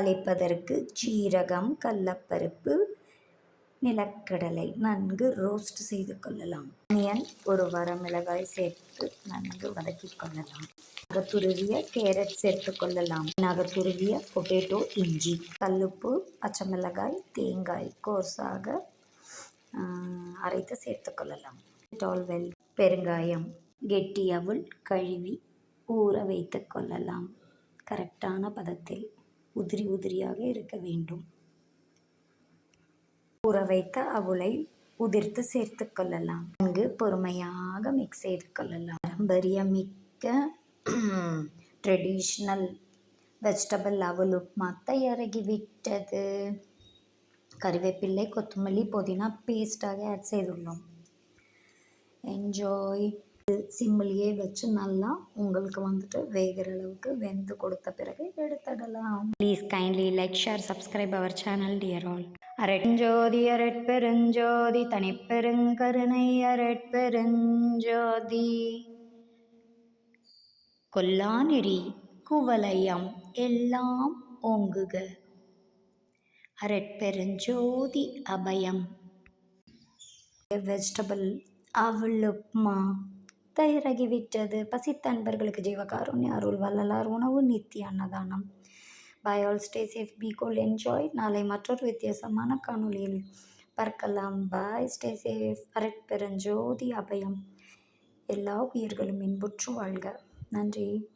தாளிப்பதற்கு சீரகம் கடலப்பருப்பு நிலக்கடலை நன்கு ரோஸ்ட் செய்து கொள்ளலாம். ஆனியன் ஒரு வரமிளகாய் சேர்த்து நன்கு வதக்கிக் கொள்ளலாம். நகத்துருவிய கேரட் சேர்த்து கொள்ளலாம். நகத்துருவிய பொட்டேட்டோ இஞ்சி கல்லுப்பு பச்சை மிளகாய் தேங்காய் கோர்ஸாக அரைத்து சேர்த்து கொள்ளலாம். டால்வெல் பெருங்காயம் கெட்டி அவுள் கழுவி ஊற வைத்து கொள்ளலாம். கரெக்டான பதத்தில். உதிரி உதிரியாக இருக்க வேண்டும். ஊற வைத்த அவுளை உதிர்த்து சேர்த்து கொள்ளலாம். நன்கு பொறுமையாக மிக்ஸ் செய்து கொள்ளலாம். பாரம்பரிய மிக்க ட்ரெடிஷ்னல் வெஜிடபிள் அவல் உப்மா தயாராகிவிட்டது கறிவேப்பிள்ளை கொத்தமல்லி புதினா பேஸ்ட்டாக ஆட் செய்துள்ளோம். என்ஜாய் சிம்மிலேயே வச்சு நல்லா உங்களுக்கு வந்துட்டு வேகிற அளவுக்கு வெந்து கொடுத்த பிறகு எடுத்துடலாம். Please kindly like share subscribe our channel dear all அரட்ஜோதி அரட்பெருஞ்சோதி தனிப்பெருங்கருணை அரட்பெருஞ்சோதி. கொல்லாநெறி குவலயம் எல்லாம் ஓங்குக. அரட்பெருஞ்சோதி அபயம். வெஜிடபிள் அவல் உப்மா தயாராகிவிட்டது பசித்த அன்பர்களுக்கு ஜீவகாருண்ய அருள் வள்ளலார் உணவு நித்திய அன்னதானம். Bye all stay safe be cool enjoy நாளை மற்றொரு வித்தியாசமான காணொளியில் பார்க்கலாம். பாய் ஸ்டே சேஃப் அரட்பெருஞ்சோதி அபயம். எல்லா உயிர்களும் இன்புற்று வாழ்க. நன்றி.